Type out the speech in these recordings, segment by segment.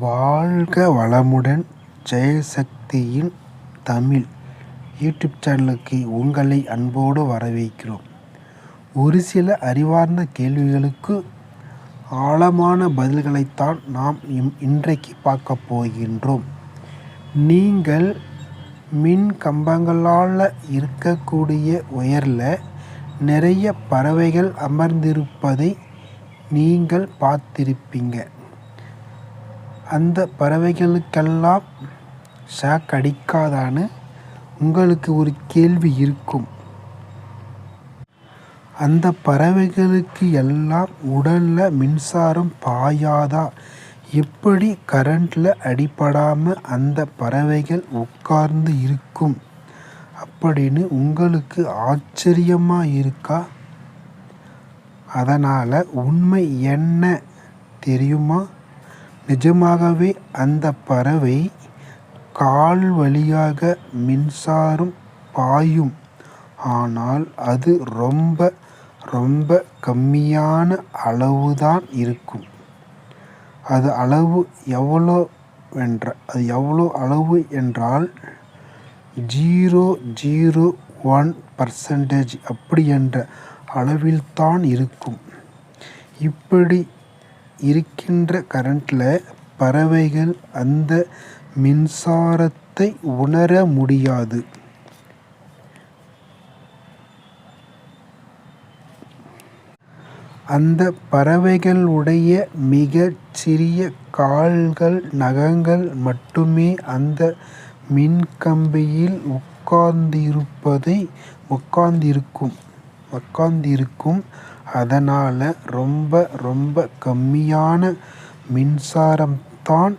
வாழ்க வளமுடன் ஜெயசக்தியின் தமிழ் யூடியூப் சேனலுக்கு உங்களை அன்போடு வரவேற்கிறோம். ஒரு சில அறிவார்ந்த கேள்விகளுக்கு ஆழமான பதில்களைத்தான் நாம் இம் இன்றைக்கு பார்க்க போகின்றோம். நீங்கள் மின் கம்பங்களால் இருக்கக்கூடிய உயரில் நிறைய பறவைகள் அமர்ந்திருப்பதை நீங்கள் பார்த்திருப்பீங்க. அந்த பறவைகளுக்கெல்லாம் ஷாக் அடிக்காதான்னு உங்களுக்கு ஒரு கேள்வி இருக்கும். அந்த பறவைகளுக்கு எல்லாம் உடலில் மின்சாரம் பாயாதா? எப்படி கரண்டில் அடிபடாமல் அந்த பறவைகள் உட்கார்ந்து இருக்கும்? அப்படின்னு உங்களுக்கு ஆச்சரியமாக இருக்கா? அதனால் உண்மை என்ன தெரியுமா? நிஜமாகவே அந்த பறவை கால் வழியாக மின்சாரம் பாயும். ஆனால் அது ரொம்ப ரொம்ப கம்மியான அளவுதான் இருக்கும். அது அளவு எவ்வளோ என்ற அது எவ்வளோ அளவு என்றால் ஜீரோ ஜீரோ ஒன் பர்சன்டேஜ் அப்படி என்ற அளவில்தான் இருக்கும். இப்படி இருக்கின்ற கரண்டில் பறவைகள் அந்த மின்சாரத்தை உணர முடியாது. அந்த பறவைகளுடைய மிகச் சிறிய கால்கள் நகங்கள் மட்டுமே அந்த மின்கம்பியில் உட்கார்ந்திருப்பதை உட்கார்ந்திருக்கும் உட்கார்ந்திருக்கும் அதனால் ரொம்ப ரொம்ப கம்மியான மின்சாரம் தான்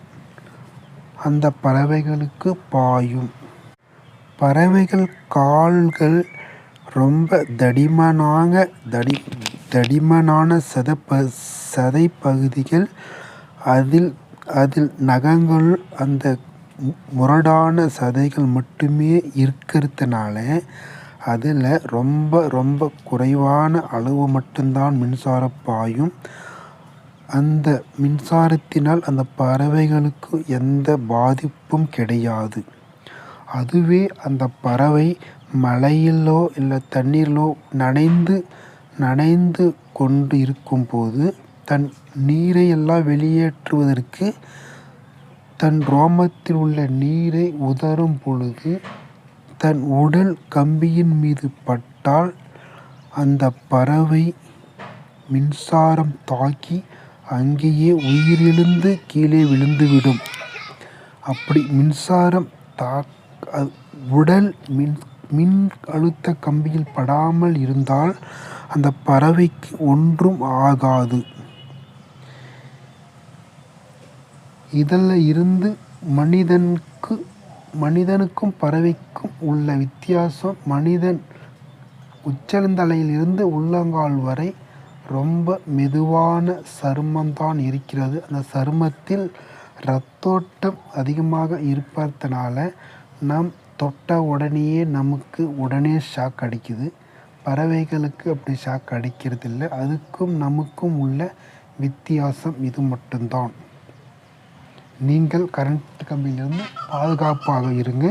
அந்த பறவைகளுக்கு பாயும். பறவைகள் கால்கள் ரொம்ப தடிமனாக தடி தடிமனான சதப்ப சதைப்பகுதிகள் அதில் அதில் நகங்கள் அந்த முரடான சதைகள் மட்டுமே இருக்கிறதுனால அதில் ரொம்ப ரொம்ப குறைவான அளவு மட்டும்தான் மின்சாரம் பாயும். அந்த மின்சாரத்தினால் அந்த பறவைகளுக்கு எந்த பாதிப்பும் கிடையாது. அதுவே அந்த பறவை மழையிலோ இல்லை தண்ணீரிலோ நனைந்து நனைந்து கொண்டு இருக்கும்போது தன் நீரை எல்லாம் வெளியேற்றுவதற்கு தன் ரோமத்தில் உள்ள நீரை உதறும் பொழுது தன் உடல் கம்பியின் மீது பட்டால் அந்த பறவை மின்சாரம் தாக்கி அங்கேயே உயிரிழந்து கீழே விழுந்துவிடும். அப்படி மின்சாரம் தாக் உடல் மின் மின் அழுத்த கம்பியில் படாமல் இருந்தால் அந்த பறவைக்கு ஒன்றும் ஆகாது. இதில் இருந்து மனிதனுக்கு மனிதனுக்கும் பறவைக்கும் உள்ள வித்தியாசம் மனிதன் உச்சந்தலையிலிருந்து உள்ளங்கால் வரை ரொம்ப மெதுவான சருமம்தான் இருக்கிறது. அந்த சருமத்தில் இரத்தோட்டம் அதிகமாக இருப்பதனால நாம் தொட்ட உடனேயே நமக்கு உடனே ஷாக் அடிக்குது. பறவைகளுக்கு அப்படி ஷாக் அடிக்கிறதில்ல. அதுக்கும் நமக்கும் உள்ள வித்தியாசம் இது மட்டும்தான். நீங்கள் கரண்ட் கம்பியிலிருந்து பாதுகாப்பாக இருங்க.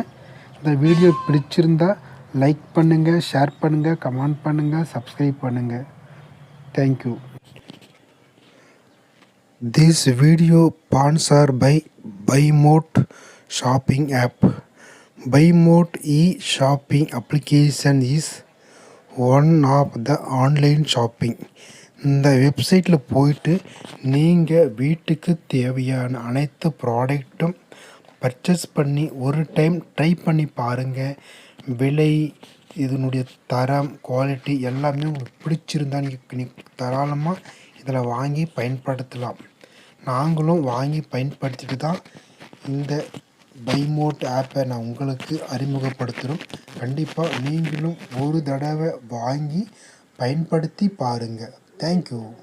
இந்த வீடியோ பிடிச்சிருந்தா லைக் பண்ணுங்கள் ஷேர் பண்ணுங்கள் கமெண்ட் பண்ணுங்கள் சப்ஸ்கிரைப் பண்ணுங்கள் thank you this video sponsor by Buymote shopping app Buymote e shopping application is one of the online shopping இந்த வெப்சைட்டில் போயிட்டு நீங்கள் வீட்டுக்கு தேவையான அனைத்து ப்ராடக்ட்டும் பர்ச்சேஸ் பண்ணி ஒரு டைம் ட்ரை பண்ணி பாருங்கள் விலை இதனுடைய தரம் குவாலிட்டி எல்லாமே உங்களுக்கு பிடிச்சிருந்தா நீங்கள் நீங்கள் தாராளமாக இதில் வாங்கி பயன்படுத்தலாம். நாங்களும் வாங்கி பயன்படுத்திட்டு தான் இந்த பைமோட் ஆப்பை நான் உங்களுக்கு அறிமுகப்படுத்துகிறோம் கண்டிப்பாக நீங்களும் ஒரு தடவை வாங்கி பயன்படுத்தி பாருங்கள் Thank you.